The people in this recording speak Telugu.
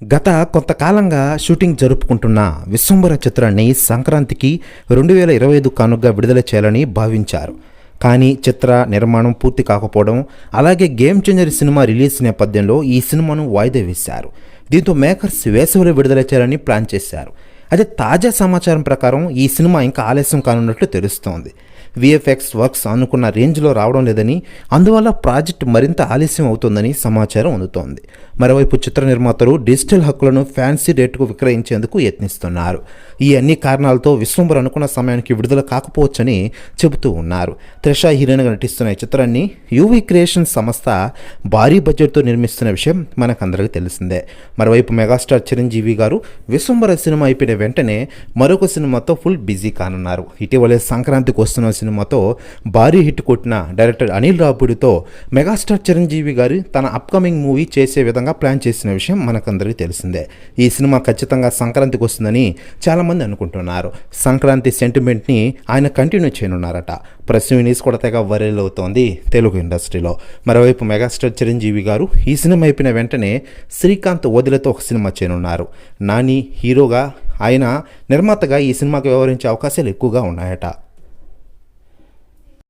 గత కొంతకాలంగా షూటింగ్ జరుపుకుంటున్న విశ్వంబర చిత్రాన్ని సంక్రాంతికి రెండు వేల ఇరవై ఐదు కానుకగా విడుదల చేయాలని భావించారు. కానీ చిత్ర నిర్మాణం పూర్తి కాకపోవడం అలాగే గేమ్ చేంజర్ సినిమా రిలీజ్ నేపథ్యంలో ఈ సినిమాను వాయిదా వేశారు. దీంతో మేకర్స్ వేసవిలో విడుదల చేయాలని ప్లాన్ చేశారు. అయితే తాజా సమాచారం ప్రకారం ఈ సినిమా ఇంకా ఆలస్యం కానున్నట్లు తెలుస్తోంది. విఎఫ్ఎక్స్ వర్క్స్ అనుకున్న రేంజ్లో రావడం లేదని అందువల్ల ప్రాజెక్ట్ మరింత ఆలస్యం అవుతుందని సమాచారం అందుతోంది. మరోవైపు చిత్ర నిర్మాతలు డిజిటల్ హక్కులను ఫ్యాన్సీ రేటుకు విక్రయించేందుకు యత్నిస్తున్నారు. ఈ అన్ని కారణాలతో విశ్వంబర్ అనుకున్న సమయానికి విడుదల కాకపోవచ్చని చెబుతూ ఉన్నారు. త్రిష హీరోయిన్గా నటిస్తున్న ఈ చిత్రాన్ని యూవీ క్రియేషన్ సంస్థ భారీ బడ్జెట్తో నిర్మిస్తున్న విషయం మనకందరికీ తెలిసిందే. మరోవైపు మెగాస్టార్ చిరంజీవి గారు విశ్వంబర సినిమా అయిపోయిన వెంటనే మరొక సినిమాతో ఫుల్ బిజీ కానున్నారు. ఇటీవలే సంక్రాంతికి వస్తున్న సినిమాతో భారీ హిట్ కొట్టిన డైరెక్టర్ అనిల్ రాపుడితో మెగాస్టార్ చిరంజీవి గారు తన అప్కమింగ్ మూవీ చేసే విధంగా ప్లాన్ చేసిన విషయం మనకందరికీ తెలిసిందే. ఈ సినిమా ఖచ్చితంగా సంక్రాంతికి వస్తుందని చాలామంది అనుకుంటున్నారు. సంక్రాంతి సెంటిమెంట్ని ఆయన కంటిన్యూ చేయనున్నారట. ప్రెస్ న్యూస్ కూడా తెగ వైరల్ అవుతోంది తెలుగు ఇండస్ట్రీలో. మరోవైపు మెగాస్టార్ చిరంజీవి గారు ఈ సినిమా అయిపోయిన వెంటనే శ్రీకాంత్ వదిలతో ఒక సినిమా చేయనున్నారు. నాని హీరోగా ఆయన నిర్మాతగా ఈ సినిమాకి వ్యవహరించే అవకాశాలు ఎక్కువగా ఉన్నాయట.